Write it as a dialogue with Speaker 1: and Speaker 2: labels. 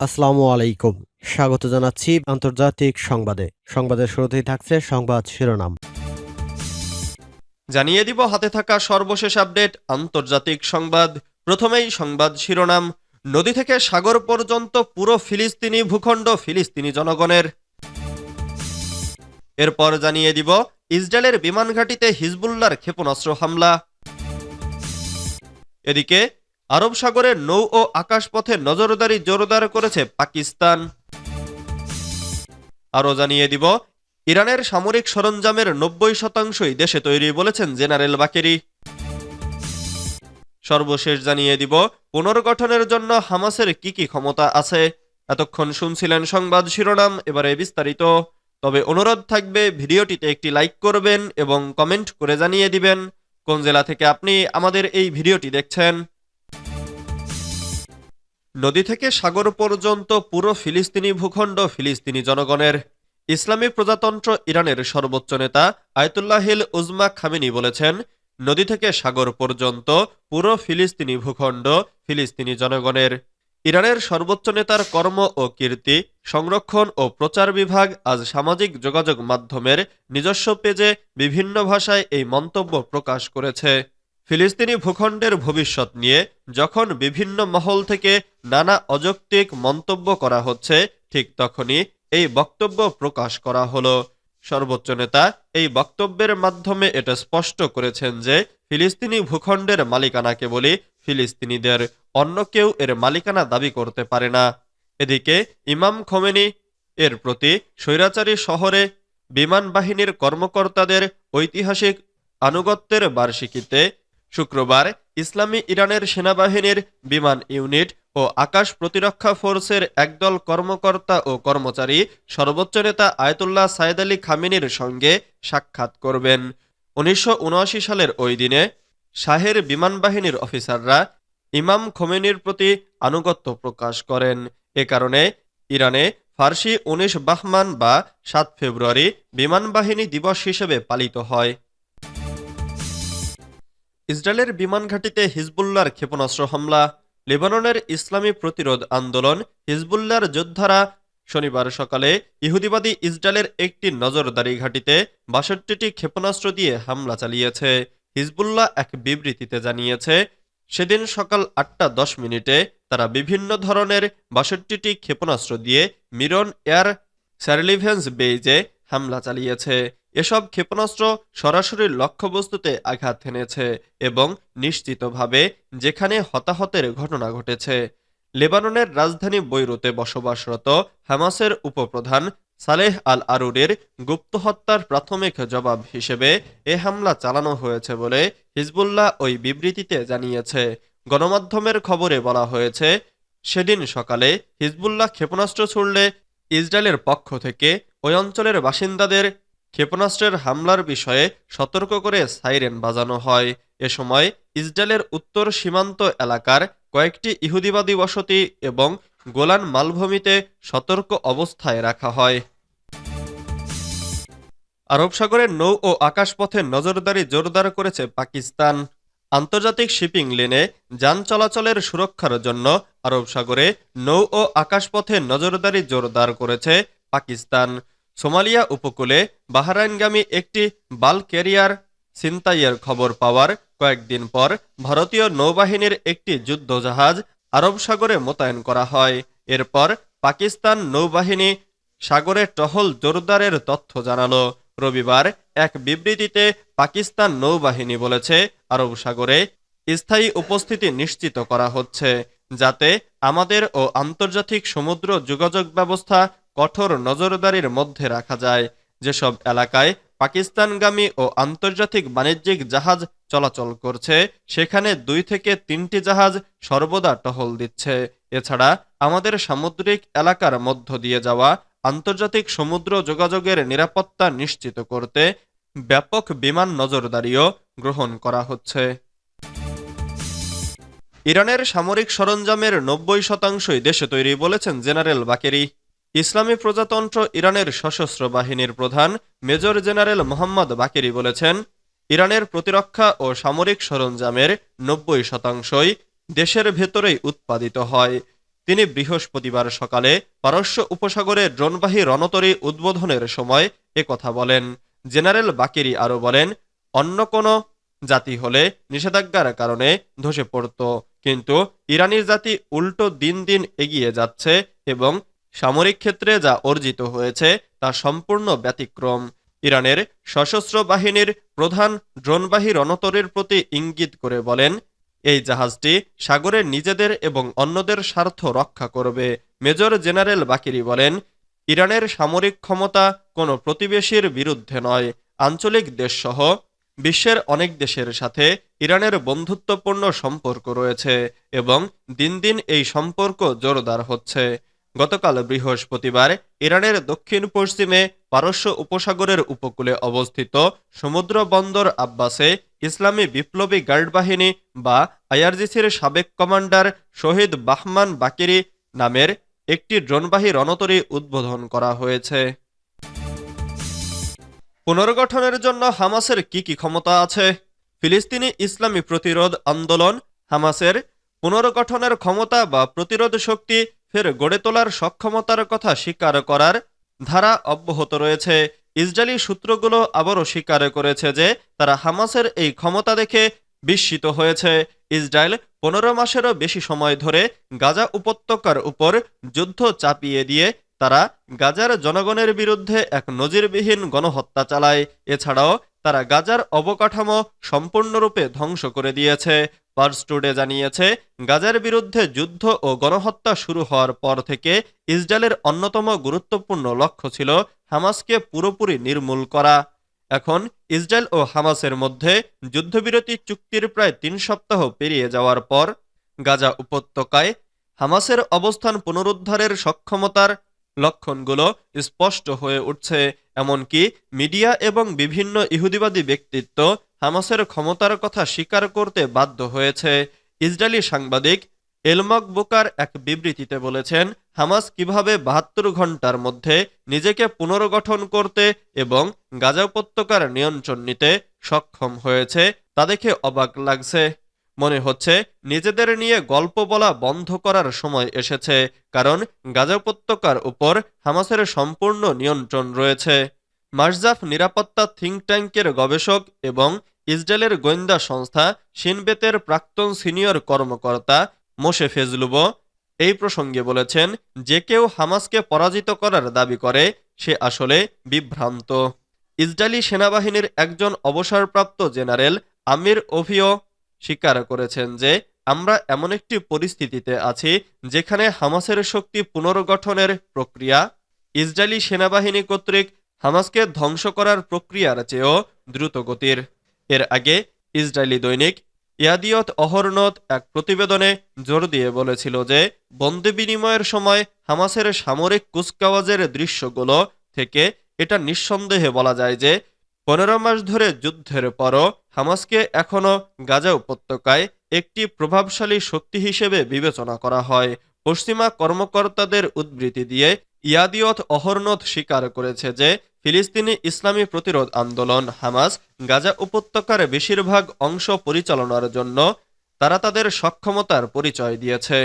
Speaker 1: আসসালামু আলাইকুম। স্বাগত জানাচ্ছি আন্তর্জাতিক সংবাদে। সংবাদের শুরুতেই থাকছে সংবাদ শিরোনাম।
Speaker 2: জানিয়ে দিব, হাতে থাকা সর্বশেষ আপডেট, আন্তর্জাতিক সংবাদ। প্রথমেই সংবাদ শিরোনাম। নদী থেকে সাগর পর্যন্ত পুরো ফিলিস্তিনি ভূখণ্ড ফিলিস্তিনি জনগণের। এরপর জানিয়ে দিব, ইসরায়েলের বিমান ঘাঁটিতে হিজবুল্লার ক্ষেপণাস্ত্র হামলা। এদিকে আরব সাগরের নৌ ও আকাশপথে নজরদারি জোরদার করেছে পাকিস্তান। আরও জানিয়ে দিব, ইরানের সামরিক সরঞ্জামের নব্বই শতাংশই দেশে তৈরি বলেছেন জেনারেল বাকেরি। সর্বশেষ জানিয়ে দিব, পুনর্গঠনের জন্য হামাসের কি কি ক্ষমতা আছে? এতক্ষণ শুনছিলেন সংবাদ শিরোনাম, এবারে বিস্তারিত। তবে অনুরোধ থাকবে, ভিডিওটিতে একটি লাইক করবেন এবং কমেন্ট করে জানিয়ে দিবেন। কোন জেলা থেকে আপনি আমাদের এই ভিডিওটি দেখছেন? নদী থেকে সাগর পর্যন্ত পুরো ফিলিস্তিনি ভূখণ্ড ফিলিস্তিনি জনগণের। ইসলামী প্রজাতন্ত্র ইরানের সর্বোচ্চ নেতা আয়তুল্লাহিল উজমা খামেনি বলেছেন, নদী থেকে সাগর পর্যন্ত পুরো ফিলিস্তিনি ভূখণ্ড ফিলিস্তিনি জনগণের। ইরানের সর্বোচ্চ নেতার কর্ম ও কীর্তি, সংরক্ষণ ও প্রচার বিভাগ আজ সামাজিক যোগাযোগ মাধ্যমের নিজস্ব পেজে বিভিন্ন ভাষায় এই মন্তব্য প্রকাশ করেছে। ফিলিস্তিনি ভূখণ্ডের ভবিষ্যৎ নিয়ে যখন বিভিন্ন মহল থেকে নানা অযৌক্তিক মন্তব্য করা হচ্ছে, ঠিক তখনই এই বক্তব্য প্রকাশ করা হলো। সর্বোচ্চ নেতা এই বক্তব্যের মাধ্যমে এটা স্পষ্ট করেছেন যে, ফিলিস্তিনি ভূখণ্ডের মালিকানা কেবলই ফিলিস্তিনিদের, অন্য কেউ এর মালিকানা দাবি করতে পারে না। এদিকে ইমাম খোমেনি এর প্রতি স্বৈরাচারী শহরে বিমান বাহিনীর কর্মকর্তাদের ঐতিহাসিক আনুগত্যের বার্ষিকীতে শুক্রবার ইসলামী ইরানের সেনাবাহিনীর বিমান ইউনিট ও আকাশ প্রতিরক্ষা ফোর্সের একদল কর্মকর্তা ও কর্মচারী সর্বোচ্চ নেতা আয়তুল্লাহ সাইদ আলী খামিনির সঙ্গে সাক্ষাৎ করবেন। উনিশশো উনআশি সালের ওই দিনে শাহের বিমান বাহিনীর অফিসাররা ইমাম খোমেনির প্রতি আনুগত্য প্রকাশ করেন। এ কারণে ইরানে ফার্সি উনিশ বাহমান বা সাত ফেব্রুয়ারি বিমান বাহিনী দিবস হিসেবে পালিত হয়। ইসরায়েলের বিমান ঘাঁটিতে হিজবুল্লার ক্ষেপণাস্ত্র হামলা, লেবাননের ইসলামী প্রতিরোধ আন্দোলন হিজবুল্লার যোদ্ধারা শনিবার সকালে ইহুদিবাদী ইসরায়েলের একটি নজরদারি ঘাঁটিতে বাষট্টিটি ক্ষেপণাস্ত্র দিয়ে হামলা চালিয়েছে। হিজবুল্লাহ এক বিবৃতিতে জানিয়েছে, সেদিন সকাল আটটা দশ মিনিটে তারা বিভিন্ন ধরনের বাষট্টিটি ক্ষেপণাস্ত্র দিয়ে মিরন এয়ার স্যারলিভেন্স বেইজে হামলা চালিয়েছে। এসব ক্ষেপণাস্ত্র সরাসরি লক্ষ্যবস্তুতে আঘাত হেনেছে এবং নিশ্চিতভাবে যেখানে হতাহতের ঘটনা ঘটেছে। লেবাননের রাজধানী বৈরুতে বসবাসরত হামাসের উপপ্রধান সালেহ আল আরুরের গুপ্ত হত্যার প্রাথমিক জবাব হিসেবে এ হামলা চালানো হয়েছে বলে হিজবুল্লাহ ওই বিবৃতিতে জানিয়েছে। গণমাধ্যমের খবরে বলা হয়েছে, সেদিন সকালে হিজবুল্লাহ ক্ষেপণাস্ত্র ছুড়লে ইসরায়েলের পক্ষ থেকে ওই অঞ্চলের বাসিন্দাদের ক্ষেপণাস্ত্রের হামলার বিষয়ে সতর্ক করে সাইরেন বাজানো হয়। এ সময় ইসরায়েলের উত্তর সীমান্ত এলাকার কয়েকটি ইহুদিবাদী বসতি এবং গোলান মালভূমিতে সতর্ক অবস্থায় রাখা হয়। আরব সাগরের নৌ ও আকাশপথে নজরদারি জোরদার করেছে পাকিস্তান। আন্তর্জাতিক শিপিং লেনে যান চলাচলের সুরক্ষার জন্য আরব সাগরে নৌ ও আকাশপথে নজরদারি জোরদার করেছে পাকিস্তান। সোমালিয়া উপকূলে বাহরাইনগামী একটি বাল ক্যারিয়ার ছিনতাইয়ের খবর পাওয়ার কয়েকদিন পর ভারতীয় নৌবাহিনীর একটি যুদ্ধজাহাজ আরব সাগরে মোতায়েন করা হয়। এরপর পাকিস্তান নৌবাহিনী সাগরে টহল জোরদারের তথ্য জানালো। রবিবার এক বিবৃতিতে পাকিস্তান নৌবাহিনী বলেছে, আরব সাগরে স্থায়ী উপস্থিতি নিশ্চিত করা হচ্ছে, যাতে আমাদের ও আন্তর্জাতিক সমুদ্র যোগাযোগ ব্যবস্থা কঠোর নজরদারির মধ্যে রাখা যায়। যেসব এলাকায় পাকিস্তানগামী ও আন্তর্জাতিক বাণিজ্যিক জাহাজ চলাচল করছে, সেখানে দুই থেকে তিনটি জাহাজ সর্বদা টহল দিচ্ছে। এছাড়া আমাদের সামুদ্রিক এলাকার মধ্য দিয়ে যাওয়া আন্তর্জাতিক সমুদ্র যোগাযোগের নিরাপত্তা নিশ্চিত করতে ব্যাপক বিমান নজরদারিও গ্রহণ করা হচ্ছে। ইরানের সামরিক সরঞ্জামের নব্বই শতাংশই দেশে তৈরি বলেছেন জেনারেল বাকেরি। ইসলামী প্রজাতন্ত্র ইরানের সশস্ত্র বাহিনীর প্রধান মেজর জেনারেল মোহাম্মদ বাকেরি বলেছেন, ইরানের প্রতিরক্ষা ও সামরিক সরঞ্জামের নব্বই শতাংশই দেশের ভেতরেই উৎপাদিত হয়। তিনি বৃহস্পতিবার সকালে পারস্য উপসাগরে ড্রোনবাহী রণতরী উদ্বোধনের সময় একথা বলেন। জেনারেল বাকেরি আরও বলেন, অন্য কোনো জাতি হলে নিষেধাজ্ঞার কারণে ধসে পড়ত, কিন্তু ইরানি জাতি উল্টো দিন দিন এগিয়ে যাচ্ছে এবং সামরিক ক্ষেত্রে যা অর্জিত হয়েছে তা সম্পূর্ণ ব্যতিক্রম। ইরানের সশস্ত্র বাহিনীর প্রধান ড্রোনবাহী রণতরের প্রতি ইঙ্গিত করে বলেন, এই জাহাজটি সাগরে নিজেদের এবং অন্যদের স্বার্থ রক্ষা করবে। মেজর জেনারেল বাকিরি বলেন, ইরানের সামরিক ক্ষমতা কোনো প্রতিবেশীর বিরুদ্ধে নয়। আঞ্চলিক দেশসহ বিশ্বের অনেক দেশের সাথে ইরানের বন্ধুত্বপূর্ণ সম্পর্ক রয়েছে এবং দিন দিন এই সম্পর্ক জোরদার হচ্ছে। গতকাল বৃহস্পতিবার ইরানের দক্ষিণ পশ্চিমে পারস্য উপসাগরের উপকূলে অবস্থিত সমুদ্র বন্দর আব্বাসে ইসলামী বিপ্লবী গার্ড বাহিনী বা আইআরজিসির সাবেক কমান্ডার শহীদ বাহমান বাকিরি নামের একটি ড্রোনবাহী রণতরী উদ্বোধন করা হয়েছে। পুনর্গঠনের জন্য হামাসের কি কি ক্ষমতা আছে? ফিলিস্তিনি ইসলামী প্রতিরোধ আন্দোলন, হামাসের পুনর্গঠনের ক্ষমতা বা প্রতিরোধ শক্তি ফের গড়ে তোলার সক্ষমতার কথা স্বীকার করার ধারা অব্যাহত রয়েছে। ইসরায়েলি সূত্রগুলো আবারও স্বীকার করেছে যে, তারা হামাসের এই ক্ষমতা দেখে বিস্মিত হয়েছে। ইসরায়েল পনেরো মাসেরও বেশি সময় ধরে গাজা উপত্যকার উপর যুদ্ধ চাপিয়ে দিয়ে তারা গাজার জনগণের বিরুদ্ধে এক নজিরবিহীন গণহত্যা চালায়। এছাড়াও তারা গাজার অবকাঠামো সম্পূর্ণরূপে ধ্বংস করে দিয়েছে। পার্স টুডে জানিয়েছে, গাজার বিরুদ্ধে যুদ্ধ ও গণহত্যা শুরু হওয়ার পর থেকে ইসরায়েলের অন্যতম গুরুত্বপূর্ণ লক্ষ্য ছিল হামাসকে পুরোপুরি নির্মূল করা। এখন ইসরায়েল ও হামাসের মধ্যে যুদ্ধবিরতি চুক্তির প্রায় তিন সপ্তাহ পেরিয়ে যাওয়ার পর গাজা উপত্যকায় হামাসের অবস্থান পুনরুদ্ধারের সক্ষমতার লক্ষণগুলো স্পষ্ট হয়ে উঠছে। এমনকি মিডিয়া এবং বিভিন্ন ইহুদিবাদী ব্যক্তিত্ব হামাসের ক্ষমতার কথা স্বীকার করতে বাধ্য হয়েছে। ইসরায়েলি সাংবাদিক এলমক বুকার এক বিবৃতিতে বলেছেন, হামাস কীভাবে বাহাত্তর ঘণ্টার মধ্যে নিজেকে পুনর্গঠন করতে এবং গাজা উপত্যকার নিয়ন্ত্রণ নিতে সক্ষম হয়েছে, তা দেখে অবাক লাগছে। মনে হচ্ছে নিজেদের নিয়ে গল্প বলা বন্ধ করার সময় এসেছে, কারণ গাজা উপত্যকার উপর হামাসের সম্পূর্ণ নিয়ন্ত্রণ রয়েছে। মার্জাফ নিরাপত্তা থিঙ্ক ট্যাঙ্কের গবেষক এবং ইসরায়েলের গোয়েন্দা সংস্থা সিনবেতের প্রাক্তন সিনিয়র কর্মকর্তা মোশে ফেজলুবো এই প্রসঙ্গে বলেছেন, যে কেউ হামাসকে পরাজিত করার দাবি করে, সে আসলে বিভ্রান্ত। ইসরায়েলি সেনাবাহিনীর একজন অবসরপ্রাপ্ত জেনারেল আমির ওভিও স্বীকার করেছেন যে, আমরা এমন একটি পরিস্থিতিতে আছি যেখানে হামাসের শক্তি পুনর্গঠনের প্রক্রিয়া, ইসরায়েলি সেনাবাহিনী কর্তৃক হামাসকে ধ্বংস করার প্রক্রিয়ার চেয়েও দ্রুতগতির এর আগে ইসরায়েলি দৈনিক ইয়াদিয়ত অহরনত এক প্রতিবেদনে জোর দিয়ে বলেছিল যে, বন্দি বিনিময়ের সময় হামাসের সামরিক কুচকাওয়াজের দৃশ্যগুলো থেকে এটা নিঃসন্দেহে বলা যায় যে, পনেরো মাস ধরে যুদ্ধের পরও হামাসকে এখনও গাজা উপত্যকায় একটি প্রভাবশালী শক্তি হিসেবে বিবেচনা করা হয়। পশ্চিমা কর্মকর্তাদের উদ্ধৃতি দিয়ে ইয়াদিয়ত অহরনত স্বীকার করেছে যে ফিলিস্তিনি ইসলামী প্রতিরোধ আন্দোলন হামাস গাজা উপত্যকার বেশিরভাগ অংশ পরিচালনার জন্য তারা তাদের সক্ষমতার পরিচয় দিয়েছে।